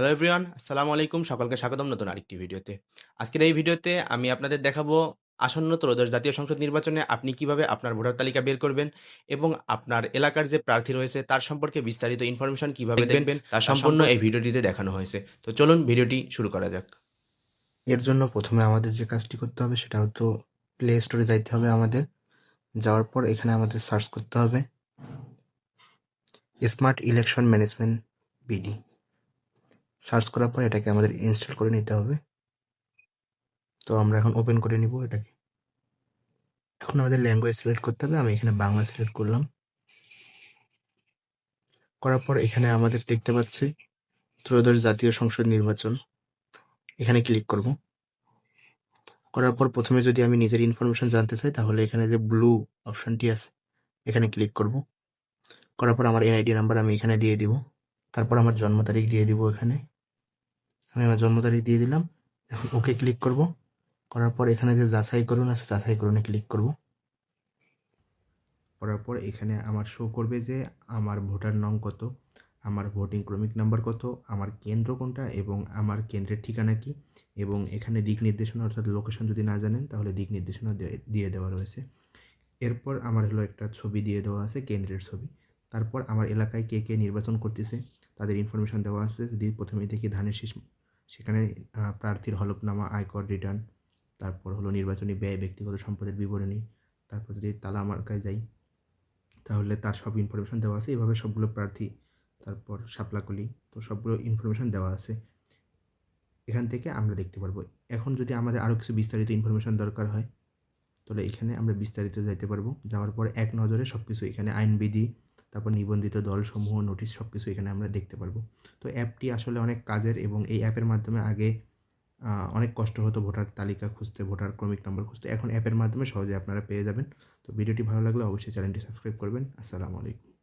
Hello everyone আসসালামু আলাইকুম সকলকে স্বাগতম নতুন আরেকটি ভিডিওতে। আজকের এই ভিডিওতে আমি আপনাদের দেখাবো আসন্ন ত্রয়োদশ জাতীয় সংসদ নির্বাচনে আপনি কীভাবে আপনার ভোটার তালিকা বের করবেন এবং আপনার এলাকার যে প্রার্থী রয়েছে তার সম্পর্কে বিস্তারিত ইনফরমেশন কীভাবে দেখবেন তা সম্পূর্ণ এই ভিডিওটিতে দেখানো হয়েছে। তো চলুন ভিডিওটি শুরু করা যাক। এর জন্য প্রথমে আমাদের যে কাজটি করতে হবে সেটা হতো প্লে স্টোরে যাইতে হবে আমাদের। যাওয়ার পর এখানে আমাদের সার্চ করতে হবে smart election management BD search করার পর এটাকে আমাদের ইনস্টল করে নিতে হবে। তো আমরা এখন ওপেন করে নিব এটাকে। এখন আমাদের ল্যাঙ্গুয়েজ সিলেক্ট করতে হবে। আমি এখানে বাংলা সিলেক্ট করলাম। করার পর এখানে আমাদের দেখতে পাচ্ছি ত্রয়োদশ জাতীয় সংসদ নির্বাচন। এখানে ক্লিক করব। করার পর প্রথমে যদি আমি নিজের ইনফরমেশন জানতে চাই, তাহলে এখানে যে ব্লু অপশনটি আছে, এখানে ক্লিক করব। করার পর আমার এনআইডি নাম্বার আমি এখানে দিয়ে দিব। তারপর আমার জন্ম তারিখ দিয়ে দিব এখানে। আমি আমার জন্ম তারিখ দিয়ে দিলাম। এখন ওকে ক্লিক করব। করার পর এখানে যে যাচাই করুন আছে, যাচাই করুনে ক্লিক করব। করার পর এখানে আমার শো করবে যে আমার ভোটার নং কত, আমার ভোটিং ক্রমিক নাম্বার কত, আমার কেন্দ্র কোনটা এবং আমার কেন্দ্রের ঠিকানা কি এবং এখানে দিক নির্দেশনা অর্থাৎ লোকেশন যদি না জানেন তাহলে দিক নির্দেশনা দিয়ে দেওয়া রয়েছে। এরপর আমার হলো একটা ছবি দিয়ে দেওয়া আছে, কেন্দ্রের ছবি। তারপর আমার এলাকায় কে কে নির্বাচন করতেছে, তাদের ইনফরমেশন দেওয়া আছে। যদি প্রথমে দেখি ধানের শীষ, সেখানে প্রার্থীর হলফনামা আয়কর রিটার্ন তারপর হলো নির্বাচনী ব্যয়, ব্যক্তিগত সম্পদের বিবরণী, তারপর যদি তালা মার্কায় যাই, তাহলে তার সব ইনফরমেশন দেওয়া আছে। এভাবে সবগুলো প্রার্থী, তারপর শাপলাকলি, তো সবগুলো ইনফরমেশন দেওয়া আছে। এখান থেকে আমরা দেখতে পারব। এখন যদি আমাদের আরও কিছু বিস্তারিত ইনফরমেশান দরকার হয়, তাহলে এখানে আমরা বিস্তারিত যাইতে পারব। যাওয়ার পর এক নজরে সব কিছু এখানে আইনবিধি তারপর নিবন্ধিত দলসমূহ নোটিশ সব কিছু এখানে আমরা দেখতে পারব। তো অ্যাপটি আসলে অনেক কাজের এবং এই অ্যাপের মাধ্যমে আগে অনেক কষ্ট হতো ভোটার তালিকা খুঁজতে, ভোটার ক্রমিক নম্বর খুঁজতে। এখন অ্যাপের মাধ্যমে সহজে আপনারা পেয়ে যাবেন। তো ভিডিওটি ভালো লাগলে অবশ্যই চ্যানেলটি সাবস্ক্রাইব করবেন। আসসালামু আলাইকুম।